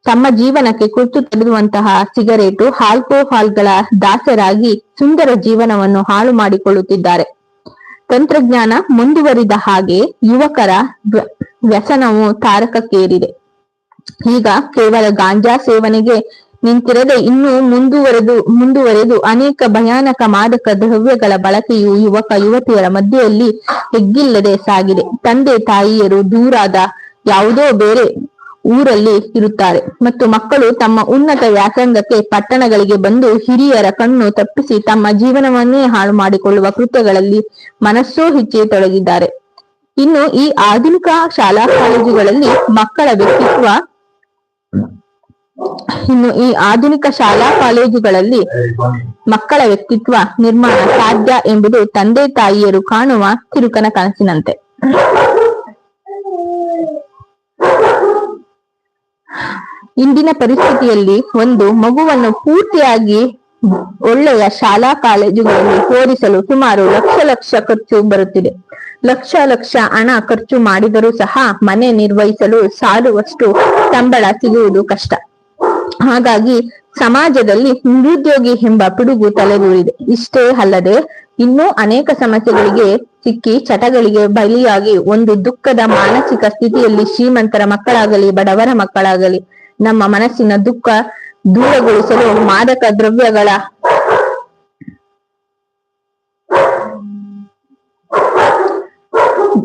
ತಮ್ಮ ಜೀವನಕ್ಕೆ ಕುರ್ತು ತೆಗೆದುವಂತಹ ಸಿಗರೇಟು ಆಲ್ಕೋಹಾಲ್ಗಳ ದಾಸರಾಗಿ ಸುಂದರ ಜೀವನವನ್ನು ಹಾಳು ಮಾಡಿಕೊಳ್ಳುತ್ತಿದ್ದಾರೆ. ತಂತ್ರಜ್ಞಾನ ಮುಂದುವರಿದ ಹಾಗೆ ಯುವಕರ ವ್ಯ- ವ್ಯಸನವು ತಾರಕಕ್ಕೇರಿದೆ. ಈಗ ಕೇವಲ ಗಾಂಜಾ ಸೇವನೆಗೆ ನಿಂತಿರದೆ ಇನ್ನೂ ಮುಂದುವರೆದು ಮುಂದುವರೆದು ಅನೇಕ ಭಯಾನಕ ಮಾದಕ ದ್ರವ್ಯಗಳ ಬಳಕೆಯು ಯುವಕ, ಯುವತಿಯರ ಮಧ್ಯೆಯಲ್ಲಿ ಹೆಗ್ಗಿಲ್ಲದೆ ಸಾಗಿದೆ. ತಂದೆ ತಾಯಿಯರು ದೂರಾದ ಯಾವುದೋ ಬೇರೆ ಊರಲ್ಲಿ ಇರುತ್ತಾರೆ. ಮತ್ತು ಮಕ್ಕಳು ತಮ್ಮ ಉನ್ನತ ವ್ಯಾಸಂಗಕ್ಕೆ ಪಟ್ಟಣಗಳಿಗೆ ಬಂದು ಹಿರಿಯರ ಕಣ್ಣು ತಪ್ಪಿಸಿ ತಮ್ಮ ಜೀವನವನ್ನೇ ಹಾಳು ಮಾಡಿಕೊಳ್ಳುವ ಕೃತ್ಯಗಳಲ್ಲಿ ಮನಸ್ಸೋ ಹೆಚ್ಚಿ ತೊಡಗಿದ್ದಾರೆ. ಇನ್ನು ಈ ಆಧುನಿಕ ಶಾಲಾ ಕಾಲೇಜುಗಳಲ್ಲಿ ಮಕ್ಕಳ ವ್ಯಕ್ತಿತ್ವ ಇನ್ನು ಈ ಆಧುನಿಕ ಶಾಲಾ ಕಾಲೇಜುಗಳಲ್ಲಿ ಮಕ್ಕಳ ವ್ಯಕ್ತಿತ್ವ ನಿರ್ಮಾಣ ಸಾಧ್ಯ ಎಂಬುದು ತಂದೆ ತಾಯಿಯರು ಕಾಣುವ ತಿರುಕನ ಕನಸಿನಂತೆ. ಇಂದಿನ ಪರಿಸ್ಥಿತಿಯಲ್ಲಿ ಒಂದು ಮಗುವನ್ನು ಪೂರ್ತಿಯಾಗಿ ಒಳ್ಳೆಯ ಶಾಲಾ ಕಾಲೇಜುಗಳಲ್ಲಿ ಓದಿಸಲು ಸುಮಾರು ಲಕ್ಷ ಲಕ್ಷ ಖರ್ಚು ಬರುತ್ತಿದೆ. ಲಕ್ಷ ಲಕ್ಷ ಹಣ ಖರ್ಚು ಮಾಡಿದರೂ ಸಹ ಮನೆ ನಿರ್ವಹಿಸಲು ಸಾಲುವಷ್ಟು ಸಂಬಳ ಸಿಗುವುದು ಕಷ್ಟ. ಹಾಗಾಗಿ ಸಮಾಜದಲ್ಲಿ ನಿರುದ್ಯೋಗಿ ಎಂಬ ಪಿಡುಗು ತಲೆದೂರಿದೆ. ಇಷ್ಟೇ ಅಲ್ಲದೆ ಇನ್ನೂ ಅನೇಕ ಸಮಸ್ಯೆಗಳಿಗೆ ಸಿಕ್ಕಿ ಚಟಗಳಿಗೆ ಬಲಿಯಾಗಿ ಒಂದು ದುಃಖದ ಮಾನಸಿಕ ಸ್ಥಿತಿಯಲ್ಲಿ ಶ್ರೀಮಂತರ ಮಕ್ಕಳಾಗಲಿ, ಬಡವರ ಮಕ್ಕಳಾಗಲಿ, ನಮ್ಮ ಮನಸ್ಸಿನ ದುಃಖ ದೂರಗೊಳಿಸಲು ಮಾದಕ ದ್ರವ್ಯಗಳ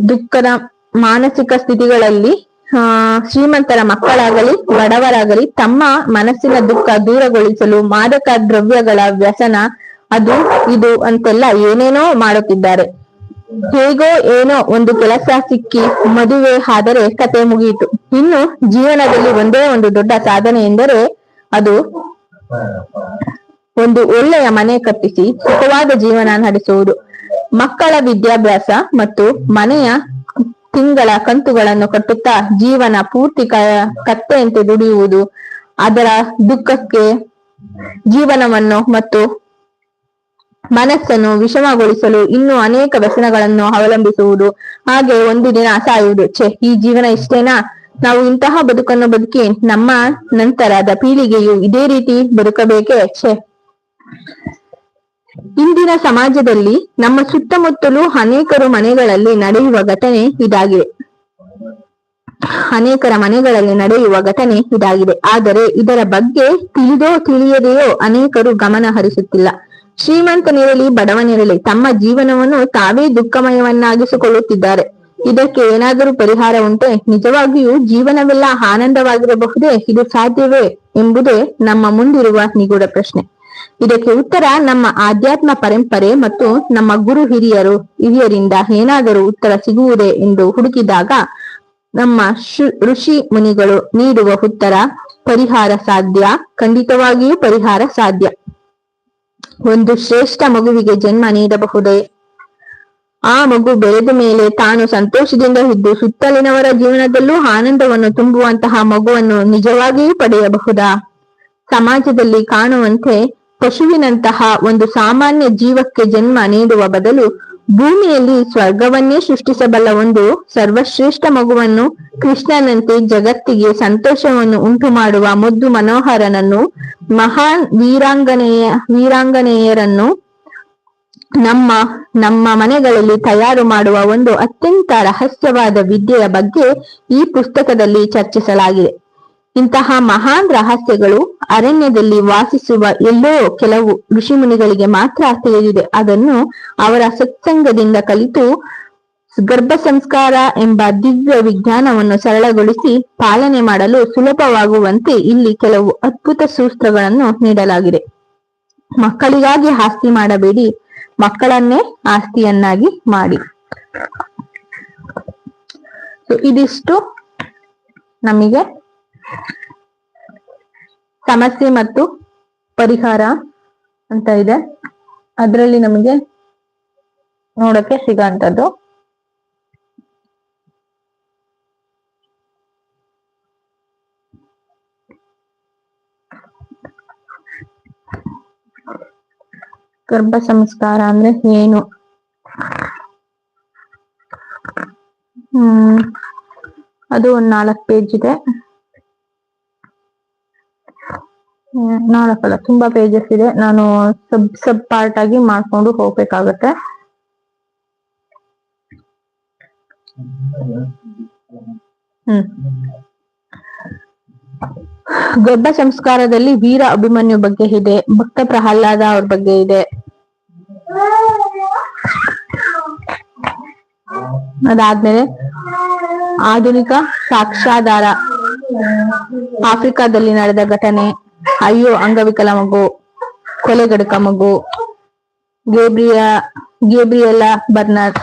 ದುಃಖದ ಮಾನಸಿಕ ಸ್ಥಿತಿಗಳಲ್ಲಿ, ಆ, ಶ್ರೀಮಂತರ ಮಕ್ಕಳಾಗಲಿ, ಬಡವರಾಗಲಿ ತಮ್ಮ ಮನಸ್ಸಿನ ದುಃಖ ದೂರಗೊಳಿಸಲು ಮಾದಕ ದ್ರವ್ಯಗಳ ವ್ಯಸನ ಅದು, ಇದು ಅಂತೆಲ್ಲ ಏನೇನೋ ಮಾಡುತ್ತಿದ್ದಾರೆ. ಹೇಗೋ ಏನೋ ಒಂದು ಕೆಲಸ ಸಿಕ್ಕಿ ಮದುವೆ ಆದರೆ ಕತೆ ಮುಗಿಯಿತು. ಇನ್ನು ಜೀವನದಲ್ಲಿ ಒಂದೇ ಒಂದು ದೊಡ್ಡ ಸಾಧನೆ ಎಂದರೆ ಅದು ಒಂದು ಒಳ್ಳೆಯ ಮನೆ ಕಟ್ಟಿಸಿ ಸುಖವಾದ ಜೀವನ ನಡೆಸುವುದು. ಮಕ್ಕಳ ವಿದ್ಯಾಭ್ಯಾಸ ಮತ್ತು ಮನೆಯ ತಿಂಗಳ ಕಂತುಗಳನ್ನು ಕಟ್ಟುತ್ತಾ ಜೀವನ ಪೂರ್ತಿ ಕತ್ತೆಯಂತೆ ದುಡಿಯುವುದು, ಅದರ ದುಃಖಕ್ಕೆ ಜೀವನವನ್ನು ಮತ್ತು ಮನಸ್ಸನ್ನು ವಿಷಮಗೊಳಿಸಲು ಇನ್ನೂ ಅನೇಕ ವ್ಯಸನಗಳನ್ನು ಅವಲಂಬಿಸುವುದು. ಹಾಗೆ ಒಂದು ದಿನ ಸಾಯುವುದು. ಛೆ, ಈ ಜೀವನ ಇಷ್ಟೇನಾ? ನಾವು ಇಂತಹ ಬದುಕನ್ನು ಬದುಕಿ ನಮ್ಮ ನಂತರದ ಪೀಳಿಗೆಯು ಇದೇ ರೀತಿ ಬದುಕಬೇಕೇ? ಛೆ. ಇಂದಿನ ಸಮಾಜದಲ್ಲಿ ನಮ್ಮ ಸುತ್ತಮುತ್ತಲೂ ಅನೇಕರು ಮನೆಗಳಲ್ಲಿ ನಡೆಯುವ ಘಟನೆ ಇದಾಗಿದೆ. ಅನೇಕರ ಮನೆಗಳಲ್ಲಿ ನಡೆಯುವ ಘಟನೆ ಇದಾಗಿದೆ. ಆದರೆ ಇದರ ಬಗ್ಗೆ ತಿಳಿದೋ ತಿಳಿಯದೆಯೋ ಅನೇಕರು ಗಮನ ಹರಿಸುತ್ತಿಲ್ಲ. ಶ್ರೀಮಂತನಿರಲಿ ಬಡವನಿರಲಿ ತಮ್ಮ ಜೀವನವನ್ನು ತಾವೇ ದುಃಖಮಯವನ್ನಾಗಿಸಿಕೊಳ್ಳುತ್ತಿದ್ದಾರೆ. ಇದಕ್ಕೆ ಏನಾದರೂ ಪರಿಹಾರ ಉಂಟೆ? ನಿಜವಾಗಿಯೂ ಜೀವನವೆಲ್ಲ ಆನಂದವಾಗಿರಬಹುದೇ? ಇದು ಸಾಧ್ಯವೇ ಎಂಬುದೇ ನಮ್ಮ ಮುಂದಿರುವ ನಿಗೂಢ ಪ್ರಶ್ನೆ. ಇದಕ್ಕೆ ಉತ್ತರ, ನಮ್ಮ ಆಧ್ಯಾತ್ಮ ಪರಂಪರೆ ಮತ್ತು ನಮ್ಮ ಗುರು ಹಿರಿಯರು, ಹಿರಿಯರಿಂದ ಏನಾದರೂ ಉತ್ತರ ಸಿಗುವುದೇ ಎಂದು ಹುಡುಕಿದಾಗ ನಮ್ಮ ಋಷಿ ಮುನಿಗಳು ನೀಡುವ ಉತ್ತರ, ಪರಿಹಾರ ಸಾಧ್ಯ, ಖಂಡಿತವಾಗಿಯೂ ಪರಿಹಾರ ಸಾಧ್ಯ. ಒಂದು ಶ್ರೇಷ್ಠ ಮಗುವಿಗೆ ಜನ್ಮ ನೀಡಬಹುದೇ? ಆ ಮಗು ಬೆಳೆದ ಮೇಲೆ ತಾನು ಸಂತೋಷದಿಂದ ಇದ್ದು ಸುತ್ತಲಿನವರ ಜೀವನದಲ್ಲೂ ಆನಂದವನ್ನು ತುಂಬುವಂತಹ ಮಗುವನ್ನು ನಿಜವಾಗಿಯೂ ಪಡೆಯಬಹುದಾ? ಸಮಾಜದಲ್ಲಿ ಕಾಣುವಂತೆ ಪಶುವಿನಂತಹ ಒಂದು ಸಾಮಾನ್ಯ ಜೀವಕ್ಕೆ ಜನ್ಮ ನೀಡುವ ಬದಲು ಭೂಮಿಯಲ್ಲಿ ಸ್ವರ್ಗವನ್ನೇ ಸೃಷ್ಟಿಸಬಲ್ಲ ಒಂದು ಸರ್ವಶ್ರೇಷ್ಠ ಮಗುವನ್ನು ಕೃಷ್ಣನಂತೆ ಜಗತ್ತಿಗೆ ಸಂತೋಷವನ್ನು ಉಂಟು ಮಾಡುವ ಮುದ್ದು ಮನೋಹರನನ್ನು ಮಹಾನ್ ವೀರಾಂಗನೆಯ ವೀರಾಂಗನೆಯರನ್ನು ನಮ್ಮ ನಮ್ಮ ಮನೆಗಳಲ್ಲಿ ತಯಾರು ಮಾಡುವ ಒಂದು ಅತ್ಯಂತ ರಹಸ್ಯವಾದ ವಿದ್ಯೆಯ ಬಗ್ಗೆ ಈ ಪುಸ್ತಕದಲ್ಲಿ ಚರ್ಚಿಸಲಾಗಿದೆ. ಇಂತಹ ಮಹಾನ್ ರಹಸ್ಯಗಳು ಅರಣ್ಯದಲ್ಲಿ ವಾಸಿಸುವ ಎಲ್ಲೋ ಕೆಲವು ಋಷಿಮುನಿಗಳಿಗೆ ಮಾತ್ರ ತಿಳಿದಿದೆ. ಅದನ್ನು ಅವರ ಸತ್ಸಂಗದಿಂದ ಕಲಿತು ಗರ್ಭ ಸಂಸ್ಕಾರ ಎಂಬ ದಿವ್ಯ ವಿಜ್ಞಾನವನ್ನು ಸರಳಗೊಳಿಸಿ ಪಾಲನೆ ಮಾಡಲು ಸುಲಭವಾಗುವಂತೆ ಇಲ್ಲಿ ಕೆಲವು ಅದ್ಭುತ ಸೂತ್ರಗಳನ್ನು ನೀಡಲಾಗಿದೆ. ಮಕ್ಕಳಿಗಾಗಿ ಆಸ್ತಿ ಮಾಡಬೇಡಿ, ಮಕ್ಕಳನ್ನೇ ಆಸ್ತಿಯನ್ನಾಗಿ ಮಾಡಿ. ಇದಿಷ್ಟು ನಮಗೆ ಸಮಸ್ಯೆ ಮತ್ತು ಪರಿಹಾರ ಅಂತ ಇದೆ. ಅದರಲ್ಲಿ ನಮಗೆ ನೋಡಕ್ಕೆ ಸಿಗಂತದ್ದು ಗರ್ಭ ಸಂಸ್ಕಾರ ಅಂದ್ರೆ ಏನು? ಹ್ಮ್, ಅದು ಒಂದ್ ನಾಲ್ಕು ಪೇಜ್ ಇದೆ. ನಾಲ್ಕಲ್ಲ ತುಂಬಾ ಪೇಜಸ್ ಇದೆ. ನಾನು ಸಬ್ ಸಬ್ ಪಾರ್ಟ್ ಆಗಿ ಮಾಡ್ಕೊಂಡು ಹೋಗ್ಬೇಕಾಗತ್ತೆ. ಹ್ಮ್. ಗರ್ಭ ಸಂಸ್ಕಾರದಲ್ಲಿ ವೀರ ಅಭಿಮನ್ಯು ಬಗ್ಗೆ ಇದೆ. ಭಕ್ತ ಪ್ರಹ್ಲಾದ ಅವ್ರ ಬಗ್ಗೆ ಇದೆ. ಅದಾದ್ಮೇಲೆ ಆಧುನಿಕ ಸಾಕ್ಷ್ಯಾಧಾರ. ಆಫ್ರಿಕಾದಲ್ಲಿ ನಡೆದ ಘಟನೆ. ಅಯ್ಯೋ, ಅಂಗವಿಕಲ ಮಗು, ಕೊಲೆಗಡಕ ಮಗು, ಗೇಬ್ರಿಯಾ ಗೇಬ್ರಿಯಲ ಬರ್ನಾಡ್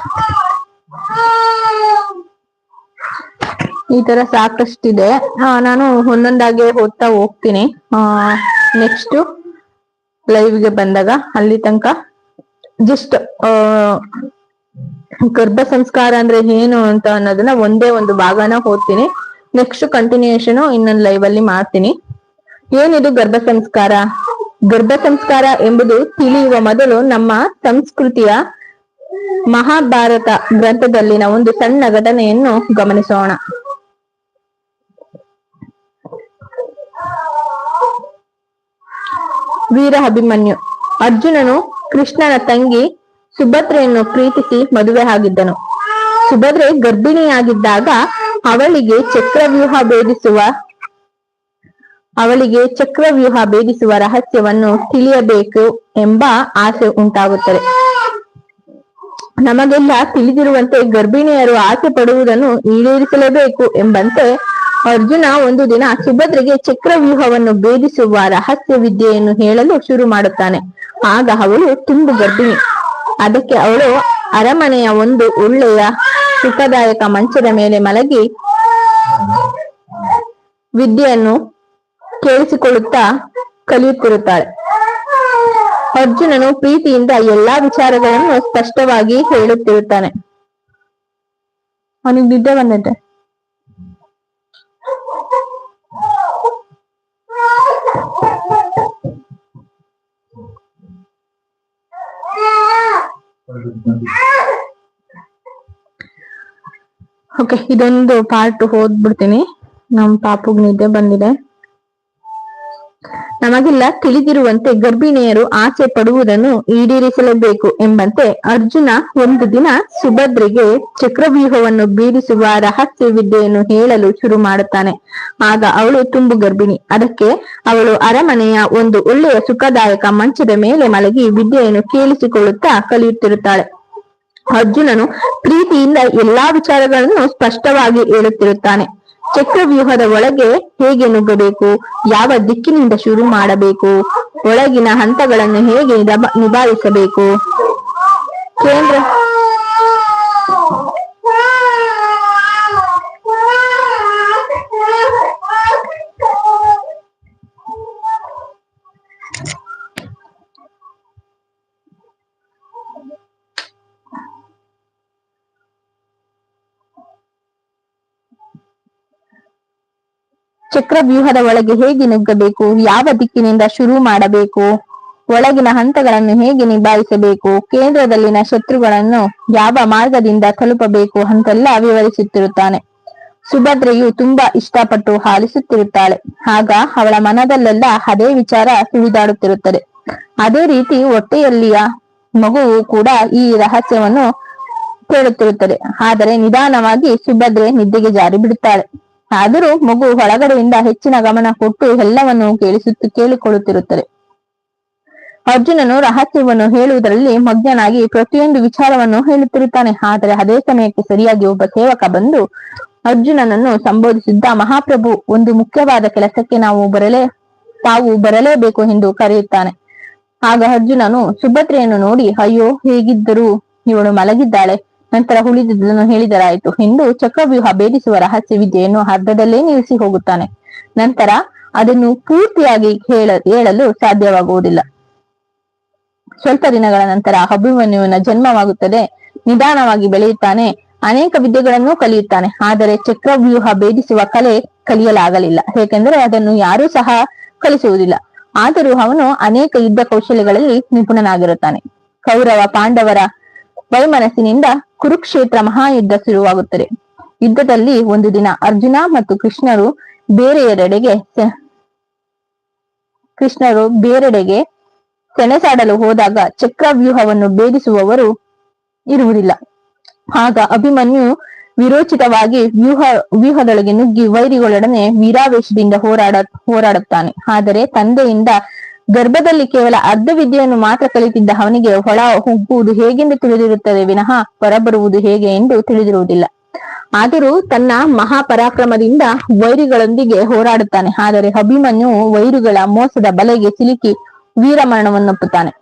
ಈ ತರ ಸಾಕಷ್ಟಿದೆ. ನಾನು ಒಂದೊಂದಾಗಿ ಓದ್ತಾ ಹೋಗ್ತೀನಿ. ನೆಕ್ಸ್ಟ್ ಲೈವ್ಗೆ ಬಂದಾಗ ಅಲ್ಲಿ ತನಕ ಜಸ್ಟ್ ಗರ್ಭ ಸಂಸ್ಕಾರ ಅಂದ್ರೆ ಏನು ಅಂತ ಅನ್ನೋದನ್ನ ಒಂದೇ ಒಂದು ಭಾಗನ ಓದ್ತೀನಿ ನೆಕ್ಸ್ಟ್ ಕಂಟಿನ್ಯೂಯೇಷನ್ ಇನ್ನೊಂದು ಲೈವ್ ಅಲ್ಲಿ ಮಾಡ್ತೀನಿ. ಏನಿದು ಗರ್ಭ ಸಂಸ್ಕಾರ? ಗರ್ಭ ಸಂಸ್ಕಾರ ಎಂಬುದು ತಿಳಿಯುವ ಮೊದಲು ನಮ್ಮ ಸಂಸ್ಕೃತಿಯ ಮಹಾಭಾರತ ಗ್ರಂಥದಲ್ಲಿನ ಒಂದು ಸಣ್ಣ ಘಟನೆಯನ್ನು ಗಮನಿಸೋಣ. ವೀರ ಅಭಿಮನ್ಯು. ಅರ್ಜುನನು ಕೃಷ್ಣನ ತಂಗಿ ಸುಭದ್ರೆಯನ್ನು ಪ್ರೀತಿಸಿ ಮದುವೆ ಆಗಿದ್ದನು. ಸುಭದ್ರೆ ಗರ್ಭಿಣಿಯಾಗಿದ್ದಾಗ ಅವಳಿಗೆ ಚಕ್ರವ್ಯೂಹ ಭೇದಿಸುವ ಅವಳಿಗೆ ಚಕ್ರವ್ಯೂಹ ಭೇದಿಸುವ ರಹಸ್ಯವನ್ನು ತಿಳಿಯಬೇಕು ಎಂಬ ಆಸೆ ಉಂಟಾಗುತ್ತದೆ. ನಮಗೆಲ್ಲ ತಿಳಿದಿರುವಂತೆ ಗರ್ಭಿಣಿಯರು ಆಸೆ ಪಡುವುದನ್ನು ಈಡೇರಿಸಲೇಬೇಕು ಎಂಬಂತೆ ಅರ್ಜುನ ಒಂದು ದಿನ ಸುಭದ್ರೆಗೆ ಚಕ್ರವ್ಯೂಹವನ್ನು ಭೇದಿಸುವ ರಹಸ್ಯ ವಿದ್ಯೆಯನ್ನು ಹೇಳಲು ಶುರು ಮಾಡುತ್ತಾನೆ. ಆಗ ಅವಳು ತುಂಬು ಗರ್ಭಿಣಿ. ಅದಕ್ಕೆ ಅವಳು ಅರಮನೆಯ ಒಂದು ಒಳ್ಳೆಯ ಸುಖದಾಯಕ ಮಂಚದ ಮೇಲೆ ಮಲಗಿ ವಿದ್ಯೆಯನ್ನು ಕೇಳಿಸಿಕೊಳ್ಳುತ್ತಾ ಕಲಿಯುತ್ತಿರುತ್ತಾಳೆ. ಅರ್ಜುನನು ಪ್ರೀತಿಯಿಂದ ಎಲ್ಲಾ ವಿಚಾರಗಳನ್ನು ಸ್ಪಷ್ಟವಾಗಿ ಹೇಳುತ್ತಿರುತ್ತಾನೆ. ಅವನಿಗೆ ನಿದ್ದೆ ಬಂದಂತೆ ಓಕೆ ಇದೊಂದು ಪಾರ್ಟ್ ಓದ್ಬಿಡ್ತೀನಿ. ನಮ್ ಪಾಪುಗ್ ನಿದ್ದೆ ಬಂದಿದೆ. ನಮಗೆಲ್ಲ ತಿಳಿದಿರುವಂತೆ ಗರ್ಭಿಣಿಯರು ಆಸೆ ಪಡುವುದನ್ನು ಈಡೇರಿಸಲೇಬೇಕು ಎಂಬಂತೆ ಅರ್ಜುನ ಒಂದು ದಿನ ಸುಭದ್ರಿಗೆ ಚಕ್ರವ್ಯೂಹವನ್ನು ಬೀರಿಸುವ ರಹಸ್ಯ ವಿದ್ಯೆಯನ್ನು ಹೇಳಲು ಶುರು ಮಾಡುತ್ತಾನೆ. ಆಗ ಅವಳು ತುಂಬು ಗರ್ಭಿಣಿ. ಅದಕ್ಕೆ ಅವಳು ಅರಮನೆಯ ಒಂದು ಒಳ್ಳೆಯ ಸುಖದಾಯಕ ಮಂಚದ ಮೇಲೆ ಮಲಗಿ ವಿದ್ಯೆಯನ್ನು ಕೇಳಿಸಿಕೊಳ್ಳುತ್ತಾ ಕಲಿಯುತ್ತಿರುತ್ತಾಳೆ. ಅರ್ಜುನನು ಪ್ರೀತಿಯಿಂದ ಎಲ್ಲಾ ವಿಚಾರಗಳನ್ನು ಸ್ಪಷ್ಟವಾಗಿ ಹೇಳುತ್ತಿರುತ್ತಾನೆ. ಚಕ್ರವ್ಯೂಹದ ಒಳಗೆ ಹೇಗೆ ನುಗ್ಗಬೇಕು? ಯಾವ ದಿಕ್ಕಿನಿಂದ ಶುರು ಮಾಡಬೇಕು? ಒಳಗಿನ ಹಂತಗಳನ್ನು ಹೇಗೆ ನಿಭ- ನಿಭಾಯಿಸಬೇಕು? ಕೇಂದ್ರ ಚಕ್ರವ್ಯೂಹದ ಒಳಗೆ ಹೇಗೆ ನುಗ್ಗಬೇಕು? ಯಾವ ದಿಕ್ಕಿನಿಂದ ಶುರು ಮಾಡಬೇಕು? ಒಳಗಿನ ಹಂತಗಳನ್ನು ಹೇಗೆ ನಿಭಾಯಿಸಬೇಕು? ಕೇಂದ್ರದಲ್ಲಿನ ಶತ್ರುಗಳನ್ನು ಯಾವ ಮಾರ್ಗದಿಂದ ತಲುಪಬೇಕು ಅಂತೆಲ್ಲ ವಿವರಿಸುತ್ತಿರುತ್ತಾನೆ. ಸುಭದ್ರೆಯು ತುಂಬಾ ಇಷ್ಟಪಟ್ಟು ಹಾಲಿಸುತ್ತಿರುತ್ತಾಳೆ. ಆಗ ಅವಳ ಮನದಲ್ಲೆಲ್ಲ ಅದೇ ವಿಚಾರ ಸುಳಿದಾಡುತ್ತಿರುತ್ತದೆ. ಅದೇ ರೀತಿ ಹೊಟ್ಟೆಯಲ್ಲಿಯ ಮಗುವು ಕೂಡ ಈ ರಹಸ್ಯವನ್ನು ಕೇಳುತ್ತಿರುತ್ತದೆ. ಆದರೆ ನಿಧಾನವಾಗಿ ಸುಭದ್ರೆ ನಿದ್ದೆಗೆ ಜಾರಿ ಬಿಡುತ್ತಾಳೆ ಆದರೂ ಮಗು ಹೊರಗಡೆಯಿಂದ ಹೆಚ್ಚಿನ ಗಮನ ಕೊಟ್ಟು ಎಲ್ಲವನ್ನು ಕೇಳಿಸುತ್ತ, ಕೇಳಿಕೊಳ್ಳುತ್ತಿರುತ್ತದೆ. ಅರ್ಜುನನು ರಹಸ್ಯವನ್ನು ಹೇಳುವುದರಲ್ಲಿ ಮಗ್ನನಾಗಿ ಪ್ರತಿಯೊಂದು ವಿಚಾರವನ್ನು ಹೇಳುತ್ತಿರುತ್ತಾನೆ. ಆದರೆ ಅದೇ ಸಮಯಕ್ಕೆ ಸರಿಯಾಗಿ ಒಬ್ಬ ಸೇವಕ ಬಂದು ಅರ್ಜುನನನ್ನು ಸಂಬೋಧಿಸಿದ್ದ ಮಹಾಪ್ರಭು ಒಂದು ಮುಖ್ಯವಾದ ಕೆಲಸಕ್ಕೆ ನಾವು ಬರಲೇ, ತಾವು ಬರಲೇಬೇಕು ಎಂದು ಕರೆಯುತ್ತಾನೆ. ಆಗ ಅರ್ಜುನನು ಸುಭದ್ರೆಯನ್ನು ನೋಡಿ, ಅಯ್ಯೋ, ಹೇಗಿದ್ದರೂ ಇವಳು ಮಲಗಿದ್ದಾಳೆ. ನಂತರ ಉಳಿದುದನ್ನು ಹೇಳಿದರಾಯಿತು. ಹಿಂದೂ ಚಕ್ರವ್ಯೂಹ ಭೇದಿಸುವ ರಹಸ್ಯ ವಿದ್ಯೆಯನ್ನು ಅರ್ಧದಲ್ಲೇ ನಿಲ್ಲಿಸಿ ಹೋಗುತ್ತಾನೆ. ನಂತರ ಅದನ್ನು ಪೂರ್ತಿಯಾಗಿ ಹೇಳ, ಹೇಳಲು ಸಾಧ್ಯವಾಗುವುದಿಲ್ಲ. ಸ್ವಲ್ಪ ದಿನಗಳ ನಂತರ ಅಭಿಮನ್ಯುವಿನ ಜನ್ಮವಾಗುತ್ತದೆ. ನಿಧಾನವಾಗಿ ಬೆಳೆಯುತ್ತಾನೆ. ಅನೇಕ ವಿದ್ಯೆಗಳನ್ನು ಕಲಿಯುತ್ತಾನೆ. ಆದರೆ ಚಕ್ರವ್ಯೂಹ ಭೇದಿಸುವ ಕಲೆ ಕಲಿಯಲಾಗಲಿಲ್ಲ. ಏಕೆಂದರೆ ಅದನ್ನು ಯಾರೂ ಸಹ ಕಲಿಸುವುದಿಲ್ಲ. ಆದರೂ ಅವನು ಅನೇಕ ಯುದ್ಧ ಕೌಶಲ್ಯಗಳಲ್ಲಿ ನಿಪುಣನಾಗಿರುತ್ತಾನೆ. ಕೌರವ ಪಾಂಡವರ ವೈಮನಸ್ಸಿನಿಂದ ಕುರುಕ್ಷೇತ್ರ ಮಹಾಯುದ್ಧ ಶುರುವಾಗುತ್ತದೆ. ಯುದ್ಧದಲ್ಲಿ ಒಂದು ದಿನ ಅರ್ಜುನ ಮತ್ತು ಕೃಷ್ಣರು ಬೇರೆಯರೆಡೆಗೆ ಸೆ- ಕೃಷ್ಣರು ಬೇರೆಡೆಗೆ ಸೆಣಸಾಡಲು ಹೋದಾಗ ಚಕ್ರವ್ಯೂಹವನ್ನು ಭೇದಿಸುವವರು ಇರುವುದಿಲ್ಲ. ಆಗ ಅಭಿಮನ್ಯು ವಿರೋಚಿತವಾಗಿ ವ್ಯೂಹ, ವ್ಯೂಹದೊಳಗೆ ನುಗ್ಗಿ ವೈರಿಗಳೊಡನೆ ವೀರಾವೇಶದಿಂದ ಹೋರಾಡ, ಹೋರಾಡುತ್ತಾನೆ. ಆದರೆ ತಂದೆಯಿಂದ ಗರ್ಭದಲ್ಲಿ ಕೇವಲ ಅರ್ಧ ವಿದ್ಯೆಯನ್ನು ಮಾತ್ರ ಕಲಿತಿದ್ದ ಅವನಿಗೆ ಹೊಳ ಹುಬ್ಬುವುದು ಹೇಗೆಂದು ತಿಳಿದಿರುತ್ತದೆ? ವಿನಃ ಹೊರಬರುವುದು ಹೇಗೆ ಎಂದು ತಿಳಿದಿರುವುದಿಲ್ಲ. ಆದರೂ ತನ್ನ ಮಹಾಪರಾಕ್ರಮದಿಂದ ವೈರಿಗಳೊಂದಿಗೆ ಹೋರಾಡುತ್ತಾನೆ. ಆದರೆ ಅಭಿಮನ್ಯು ವೈರುಗಳ ಮೋಸದ ಬಲೆಗೆ ಸಿಲುಕಿ ವೀರಮರಣವನ್ನೊಪ್ಪುತ್ತಾನೆ.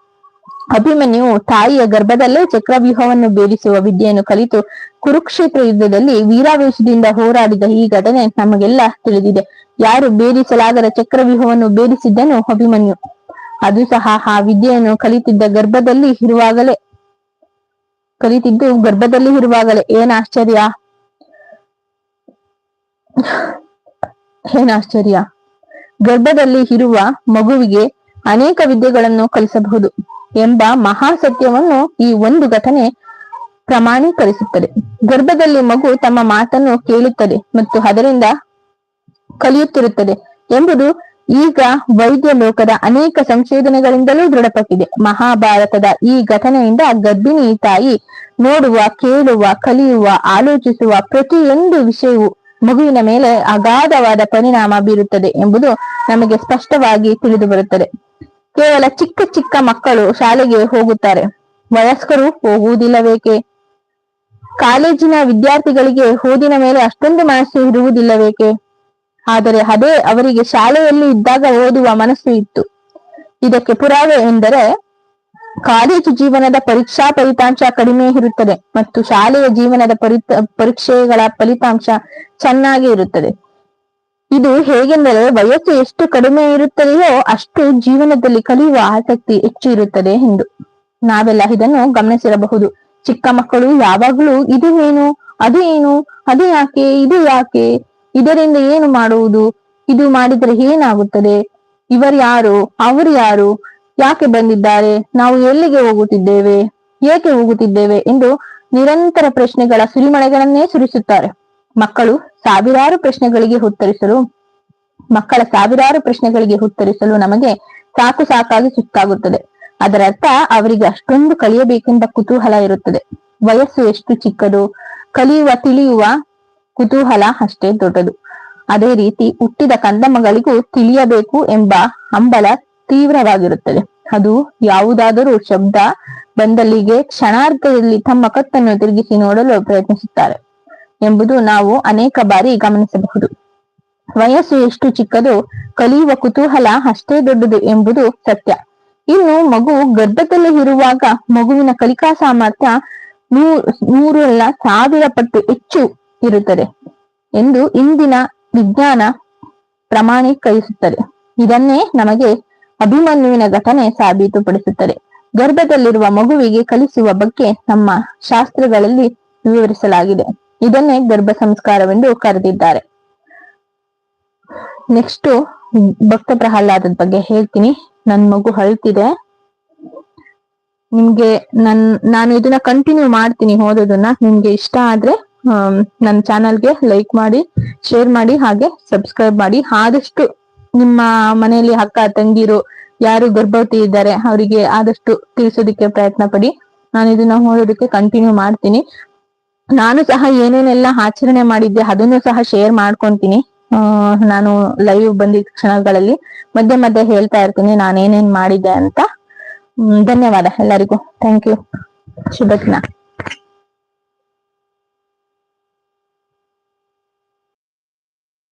ಅಭಿಮನ್ಯು ತಾಯಿಯ ಗರ್ಭದಲ್ಲೇ ಚಕ್ರವ್ಯೂಹವನ್ನು ಬೇರಿಸುವ ವಿದ್ಯೆಯನ್ನು ಕಲಿತು ಕುರುಕ್ಷೇತ್ರ ಯುದ್ಧದಲ್ಲಿ ವೀರಾವೇಶದಿಂದ ಹೋರಾಡಿದ ಈ ಘಟನೆ ನಮಗೆಲ್ಲ ತಿಳಿದಿದೆ. ಯಾರು ಬೇರಿಸಲಾಗದ ಚಕ್ರವ್ಯೂಹವನ್ನು ಬೇರಿಸಿದ್ದನು ಅಭಿಮನ್ಯು. ಅದು ಸಹ ಆ ವಿದ್ಯೆಯನ್ನು ಕಲಿತಿದ್ದ ಗರ್ಭದಲ್ಲಿ ಇರುವಾಗಲೇ, ಕಲಿತಿದ್ದು ಗರ್ಭದಲ್ಲಿ ಇರುವಾಗಲೇ. ಏನ್ ಆಶ್ಚರ್ಯ? ಏನಾಶ್ಚರ್ಯ ಗರ್ಭದಲ್ಲಿ ಇರುವ ಮಗುವಿಗೆ ಅನೇಕ ವಿದ್ಯೆಗಳನ್ನು ಕಲಿಸಬಹುದು ಎಂಬ ಮಹಾ ಸತ್ಯವನ್ನು ಈ ಒಂದು ಘಟನೆ ಪ್ರಮಾಣೀಕರಿಸುತ್ತದೆ. ಗರ್ಭದಲ್ಲಿ ಮಗು ತಮ್ಮ ಮಾತನ್ನು ಕೇಳುತ್ತದೆ ಮತ್ತು ಅದರಿಂದ ಕಲಿಯುತ್ತಿರುತ್ತದೆ ಎಂಬುದು ಈಗ ವೈದ್ಯ ಲೋಕದ ಅನೇಕ ಸಂಶೋಧನೆಗಳಿಂದಲೂ ದೃಢಪಟ್ಟಿದೆ. ಮಹಾಭಾರತದ ಈ ಘಟನೆಯಿಂದ ಗರ್ಭಿಣಿ ತಾಯಿ ನೋಡುವ, ಕೇಳುವ, ಕಲಿಯುವ, ಆಲೋಚಿಸುವ ಪ್ರತಿಯೊಂದು ವಿಷಯವು ಮಗುವಿನ ಮೇಲೆ ಅಗಾಧವಾದ ಪರಿಣಾಮ ಬೀರುತ್ತದೆ ಎಂಬುದು ನಮಗೆ ಸ್ಪಷ್ಟವಾಗಿ ತಿಳಿದು ಬರುತ್ತದೆ ಕೇವಲ ಚಿಕ್ಕ ಚಿಕ್ಕ ಮಕ್ಕಳು ಶಾಲೆಗೆ ಹೋಗುತ್ತಾರೆ. ವಯಸ್ಕರು ಹೋಗುವುದಿಲ್ಲವೇಕೆ? ಕಾಲೇಜಿನ ವಿದ್ಯಾರ್ಥಿಗಳಿಗೆ ಓದಿನ ಮೇಲೆ ಅಷ್ಟೊಂದು ಮನಸ್ಸು ಇರುವುದಿಲ್ಲವೇಕೆ? ಆದರೆ ಅದೇ ಅವರಿಗೆ ಶಾಲೆಯಲ್ಲಿ ಇದ್ದಾಗ ಓದುವ ಮನಸ್ಸು ಇತ್ತು. ಇದಕ್ಕೆ ಪುರಾವೆ ಎಂದರೆ, ಕಾಲೇಜು ಜೀವನದ ಪರೀಕ್ಷಾ ಫಲಿತಾಂಶ ಕಡಿಮೆ ಇರುತ್ತದೆ ಮತ್ತು ಶಾಲೆಯ ಜೀವನದ ಪರಿತ, ಪರೀಕ್ಷೆಗಳ ಫಲಿತಾಂಶ ಚೆನ್ನಾಗಿ ಇರುತ್ತದೆ. ಇದು ಹೇಗೆಂದರೆ, ವಯಸ್ಸು ಎಷ್ಟು ಕಡಿಮೆ ಇರುತ್ತದೆಯೋ ಅಷ್ಟು ಜೀವನದಲ್ಲಿ ಕಲಿಯುವ ಆಸಕ್ತಿ ಹೆಚ್ಚು ಇರುತ್ತದೆ ಎಂದು. ನಾವೆಲ್ಲ ಇದನ್ನು ಗಮನಿಸಿರಬಹುದು. ಚಿಕ್ಕ ಮಕ್ಕಳು ಯಾವಾಗಲೂ, ಇದು ಏನು? ಅದು ಏನು? ಅದು ಯಾಕೆ? ಇದು ಯಾಕೆ? ಇದರಿಂದ ಏನು ಮಾಡುವುದು? ಇದು ಮಾಡಿದರೆ ಏನಾಗುತ್ತದೆ? ಇವರು ಯಾರು? ಅವರು ಯಾರು? ಯಾಕೆ ಬಂದಿದ್ದಾರೆ? ನಾವು ಎಲ್ಲಿಗೆ ಹೋಗುತ್ತಿದ್ದೇವೆ? ಏಕೆ ಹೋಗುತ್ತಿದ್ದೇವೆ ಎಂದು ನಿರಂತರ ಪ್ರಶ್ನೆಗಳ ಸುರಿಮಳೆಗಳನ್ನೇ ಸುರಿಸುತ್ತಾರೆ. ಮಕ್ಕಳು ಸಾವಿರಾರು ಪ್ರಶ್ನೆಗಳಿಗೆ ಉತ್ತರಿಸಲು, ಮಕ್ಕಳ ಸಾವಿರಾರು ಪ್ರಶ್ನೆಗಳಿಗೆ ಉತ್ತರಿಸಲು ನಮಗೆ ಸಾಕು ಸಾಕಾಗಿ ಸುತ್ತಾಗುತ್ತದೆ ಅದರರ್ಥ ಅವರಿಗೆ ಅಷ್ಟೊಂದು ಕಲಿಯಬೇಕೆಂಬ ಕುತೂಹಲ ಇರುತ್ತದೆ. ವಯಸ್ಸು ಎಷ್ಟು ಚಿಕ್ಕದು? ಕಲಿಯುವ, ತಿಳಿಯುವ ಕುತೂಹಲ ಅಷ್ಟೇ ದೊಡ್ಡದು. ಅದೇ ರೀತಿ ಹುಟ್ಟಿದ ಕಂದಮಗಳಿಗೂ ತಿಳಿಯಬೇಕು ಎಂಬ ಹಂಬಲ ತೀವ್ರವಾಗಿರುತ್ತದೆ. ಅದು ಯಾವುದಾದರೂ ಶಬ್ದ ಬಂದಲ್ಲಿಗೆ ಕ್ಷಣಾರ್ಧದಲ್ಲಿ ತಮ್ಮ ಕತ್ತನ್ನು ತಿರುಗಿಸಿ ನೋಡಲು ಪ್ರಯತ್ನಿಸುತ್ತಾರೆ ಎಂಬುದು ನಾವು ಅನೇಕ ಬಾರಿ ಗಮನಿಸಬಹುದು. ವಯಸ್ಸು ಎಷ್ಟು ಚಿಕ್ಕದು ಕಲಿಯುವ ಕುತೂಹಲ ಅಷ್ಟೇ ದೊಡ್ಡದು ಎಂಬುದು ಸತ್ಯ. ಇನ್ನು ಮಗು ಗರ್ಭದಲ್ಲಿ ಇರುವಾಗ ಮಗುವಿನ ಕಲಿಕಾ ಸಾಮರ್ಥ್ಯ ನೂರು ನೂರಲ್ಲ ಸಾವಿರ ಪಟ್ಟು ಹೆಚ್ಚು ಇರುತ್ತದೆ ಎಂದು ಇಂದಿನ ವಿಜ್ಞಾನ ಪ್ರಮಾಣೀಕರಿಸುತ್ತದೆ. ಇದನ್ನೇ ನಮಗೆ ಅಭಿಮನ್ಯುವಿನ ಘಟನೆ ಸಾಬೀತುಪಡಿಸುತ್ತದೆ. ಗರ್ಭದಲ್ಲಿರುವ ಮಗುವಿಗೆ ಕಲಿಸುವ ಬಗ್ಗೆ ನಮ್ಮ ಶಾಸ್ತ್ರಗಳಲ್ಲಿ ವಿವರಿಸಲಾಗಿದೆ. ಇದನ್ನೇ ಗರ್ಭ ಸಂಸ್ಕಾರವೆಂದು ಕರೆದಿದ್ದಾರೆ. ನೆಕ್ಸ್ಟ್ ಭಕ್ತ ಪ್ರಹ್ಲಾದದ ಬಗ್ಗೆ ಹೇಳ್ತೀನಿ. ನನ್ ಮಗು ಅಳ್ತಿದೆ. ನಿಮ್ಗೆ ನನ್, ನಾನು ಇದನ್ನ ಕಂಟಿನ್ಯೂ ಮಾಡ್ತೀನಿ ಓದೋದನ್ನ. ನಿಮ್ಗೆ ಇಷ್ಟ ಆದ್ರೆ ನನ್ನ ಚಾನಲ್ಗೆ ಲೈಕ್ ಮಾಡಿ ಶೇರ್ ಮಾಡಿ, ಹಾಗೆ ಸಬ್ಸ್ಕ್ರೈಬ್ ಮಾಡಿ. ಆದಷ್ಟು ನಿಮ್ಮ ಮನೆಯಲ್ಲಿ ಅಕ್ಕ, ತಂಗಿರು ಯಾರು ಗರ್ಭವತಿ ಇದ್ದಾರೆ, ಅವರಿಗೆ ಆದಷ್ಟು ತಿಳಿಸೋದಕ್ಕೆ ಪ್ರಯತ್ನ ಪಡಿ. ನಾನು ಇದನ್ನ ಓದೋದಕ್ಕೆ ಕಂಟಿನ್ಯೂ ಮಾಡ್ತೀನಿ. ನಾನು ಸಹ ಏನೇನೆಲ್ಲ ಆಚರಣೆ ಮಾಡಿದ್ದೆ, ಅದನ್ನು ಸಹ ಶೇರ್ ಮಾಡ್ಕೊಂತೀನಿ. ನಾನು ಲೈವ್ ಬಂದಿದ್ದ ಕ್ಷಣಗಳಲ್ಲಿ ಮಧ್ಯೆ ಮಧ್ಯೆ ಹೇಳ್ತಾ ಇರ್ತೀನಿ ನಾನು ಏನೇನ್ ಮಾಡಿದ್ದೆ ಅಂತ. ಧನ್ಯವಾದ ಎಲ್ಲರಿಗೂ. Thank you Shubha